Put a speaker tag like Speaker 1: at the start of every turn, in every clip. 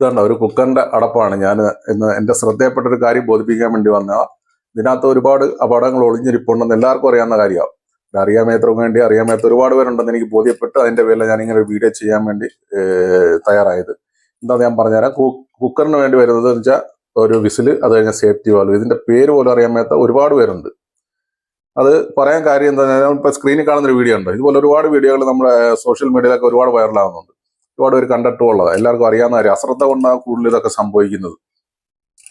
Speaker 1: ഇതുണ്ട് ഒരു കുക്കറിന്റെ അടപ്പാണ്. ഞാൻ ഇന്ന് എന്റെ ശ്രദ്ധയപ്പെട്ട ഒരു കാര്യം ബോധിപ്പിക്കാൻ വേണ്ടി വന്ന ഇതിനകത്ത് ഒരുപാട് അപകടങ്ങൾ ഒളിഞ്ഞിരിപ്പുണ്ടെന്ന് എല്ലാവർക്കും അറിയാവുന്ന കാര്യമാണ് അറിയാൻ മേത്തർക്ക് വേണ്ടി അറിയാൻ മേത്ത ഒരുപാട് പേരുണ്ടെന്ന് എനിക്ക് ബോധ്യപ്പെട്ട് അതിന്റെ പേരിൽ ഞാൻ ഇങ്ങനെ ഒരു വീഡിയോ ചെയ്യാൻ വേണ്ടി തയ്യാറായത്. എന്താ ഞാൻ പറഞ്ഞുതരാം. കുക്കറിന് വേണ്ടി വരുന്നത് എന്ന് വെച്ചാൽ ഒരു വിസിൽ അത് കഴിഞ്ഞ സേഫ്റ്റി വാൽവ്. ഇതിന്റെ പേര് പോലും അറിയാൻ മേത്ത ഒരുപാട് പേരുണ്ട്. അത് പറയാൻ കാര്യം എന്താ ഞാൻ സ്ക്രീനിൽ കാണുന്ന ഒരു വീഡിയോ ഉണ്ട്. ഇതുപോലെ ഒരുപാട് വീഡിയോകൾ നമ്മുടെ സോഷ്യൽ മീഡിയയിലൊക്കെ ഒരുപാട് വൈറലാകുന്നുണ്ട് ഒരുപാട് പേര് കണ്ടിട്ടുള്ളത് എല്ലാവർക്കും അറിയാവുന്ന കാര്യം. അശ്രദ്ധ കൊണ്ടാണ് കൂടുതൽ ഇതൊക്കെ സംഭവിക്കുന്നത്.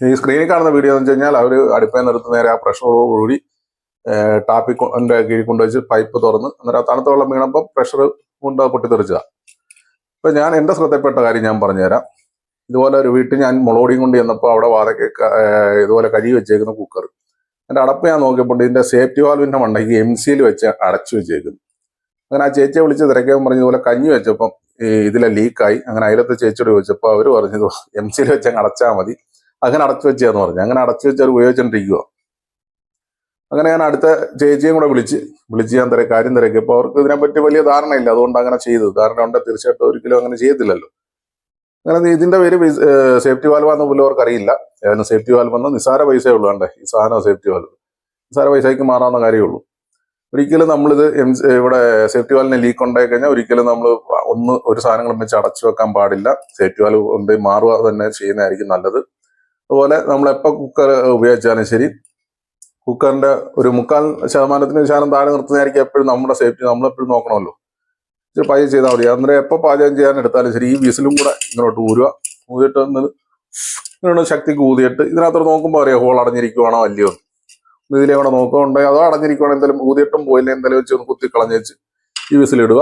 Speaker 1: ഈ സ്ക്രീനിൽ കാണുന്ന വീഡിയോ എന്ന് വെച്ച് കഴിഞ്ഞാൽ അവർ അടുപ്പേ നിർത്തുന്ന നേരെ ആ പ്രഷർ കൂടി ടാപ്പിൽ കൊണ്ട് കീഴിൽ കൊണ്ടുവച്ച് പൈപ്പ് തുറന്ന് അന്നേരം ആ തണുത്ത വെള്ളം വീണപ്പോൾ പ്രഷർ കൊണ്ട് പൊട്ടിത്തെറിച്ചതാ. ഇപ്പം ഞാൻ എന്റെ ശ്രദ്ധപ്പെട്ട കാര്യം ഞാൻ പറഞ്ഞുതരാം. ഇതുപോലെ ഒരു വീട്ടിൽ ഞാൻ മുളകൊടിയും കൊണ്ട് ചെന്നപ്പോൾ അവിടെ വാതയ്ക്ക് ക- ഏഹ് ഇതുപോലെ കഴുകി വെച്ചേക്കുന്ന കുക്കർ എന്റെ അടപ്പ് ഞാൻ നോക്കിയപ്പോൾ ഇതിന്റെ സേഫ്റ്റി വാൽവിന്റെ മണ്ടയ്ക്ക് എം സിയിൽ വെച്ച് അടച്ചു വെച്ചേക്കുന്നു. അങ്ങനെ ആ ചേച്ചിയെ വിളിച്ച് തിരക്കാൻ പറഞ്ഞ ഇതുപോലെ കഞ്ഞി വെച്ചപ്പം ഇതിലെ ലീക്കായി അങ്ങനെ അയലത്തെ ചേച്ചിയോട് ചോദിച്ചപ്പോൾ അവർ പറഞ്ഞത് എം സിയിൽ വെച്ച് അങ്ങ് അടച്ചാൽ മതി. അങ്ങനെ അടച്ചു വെച്ചാന്ന് പറഞ്ഞു. അങ്ങനെ അടച്ചു വെച്ച് അവർ ഉപയോഗിച്ചോണ്ടിരിക്കുക അങ്ങനെ ഞാൻ അടുത്ത ചേച്ചിയും കൂടെ വിളിച്ച് വിളിച്ച് ഞാൻ തിരക്ക് കാര്യം തിരക്കിയപ്പോൾ അവർക്ക് ഇതിനെപ്പറ്റി വലിയ ധാരണയില്ല. അതുകൊണ്ട് അങ്ങനെ ചെയ്തു. ധാരണ ഉണ്ട് തീർച്ചയായിട്ടും ഒരിക്കലും അങ്ങനെ ചെയ്യത്തില്ലല്ലോ. അങ്ങനെ ഇതിന്റെ പേര് സേഫ്റ്റി വാൽവാന്ന് പോലും അവർക്ക് അറിയില്ല. ഏതായാലും സേഫ്റ്റി വാൽവ് എന്ന് നിസാര പൈസയേ ഉള്ളൂ കണ്ടേ ഈ സാധനം സേഫ്റ്റി വാൽവ് നിസാര പൈസയ്ക്ക് മാറാവുന്ന കാര്യമേ ഉള്ളൂ. ഒരിക്കലും നമ്മളിത് എം ഇവിടെ സേഫ്റ്റി വാലിനെ ലീക്ക് ഉണ്ടായി കഴിഞ്ഞാൽ ഒരിക്കലും നമ്മൾ ഒന്ന് ഒരു സാധനങ്ങളും വെച്ച് അടച്ചു വെക്കാൻ പാടില്ല. സേഫ്റ്റി വാൽവ് കൊണ്ട് മാറുക തന്നെ ചെയ്യുന്നതായിരിക്കും നല്ലത്. അതുപോലെ നമ്മൾ എപ്പോൾ കുക്കർ ഉപയോഗിച്ചാലും ശരി കുക്കറിന്റെ ഒരു മുക്കാൽ ശതമാനത്തിന് ശതമാനം താഴെ നിർത്തുന്നതായിരിക്കും എപ്പോഴും നമ്മുടെ സേഫ്റ്റി നമ്മളെപ്പോഴും നോക്കണമല്ലോ. പാചകം ചെയ്താൽ മതി. അന്നേരം എപ്പോൾ പാചകം ചെയ്യാൻ എടുത്താലും ശരി ഈ വിസിലും കൂടെ ഇങ്ങോട്ട് ഊരുക. ഊതിയിട്ട് ഇങ്ങനെ ശക്തിക്ക് ഊതിയിട്ട് ഇതിനകത്തോട്ട് നോക്കുമ്പോൾ അറിയാം ഹോൾ അടഞ്ഞിരിക്കുവാണോ അല്ലയോ ഇതിലെ കൂടെ നോക്കുന്നുണ്ടെങ്കിൽ അതോ അടഞ്ഞിരിക്കുവാണെങ്കിൽ എന്തെങ്കിലും ഊതിയിട്ടും പോയില്ല? എന്തെങ്കിലും വെച്ച് ഒന്ന് കുത്തി കളഞ്ഞ് വെച്ച് ഈ വിസിലിടുക.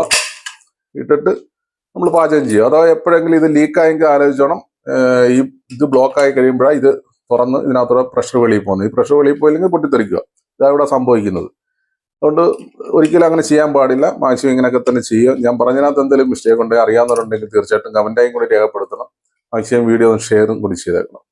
Speaker 1: ഇട്ടിട്ട് നമ്മൾ പാചകം ചെയ്യുക. അതോ എപ്പോഴെങ്കിലും ഇത് ലീക്കായെങ്കിൽ ആലോചിച്ചോണം. ഈ ഇത് ബ്ലോക്ക് ആയി കഴിയുമ്പോഴാണ് ഇത് തുറന്ന് ഇതിനകത്തൂടെ പ്രഷർ വെളിയിൽ പോകുന്നത്. ഈ പ്രഷർ വെളിയിൽ പോയില്ലെങ്കിൽ പൊട്ടിത്തെറിക്കുക. ഇതാണ് ഇവിടെ സംഭവിക്കുന്നത്. അതുകൊണ്ട് ഒരിക്കലും അങ്ങനെ ചെയ്യാൻ പാടില്ല. മാക്സിമം ഇങ്ങനെയൊക്കെ തന്നെ ചെയ്യുക. ഞാൻ പറഞ്ഞതിനകത്ത് എന്തെങ്കിലും മിസ്റ്റേക്ക് ഉണ്ടെങ്കിൽ അറിയാവുന്നവരുണ്ടെങ്കിൽ തീർച്ചയായിട്ടും കമന്റായും കൂടി രേഖപ്പെടുത്തണം. മാക്സിമം വീഡിയോ ഒന്ന് ഷെയറും കൂടി ചെയ്തേക്കണം.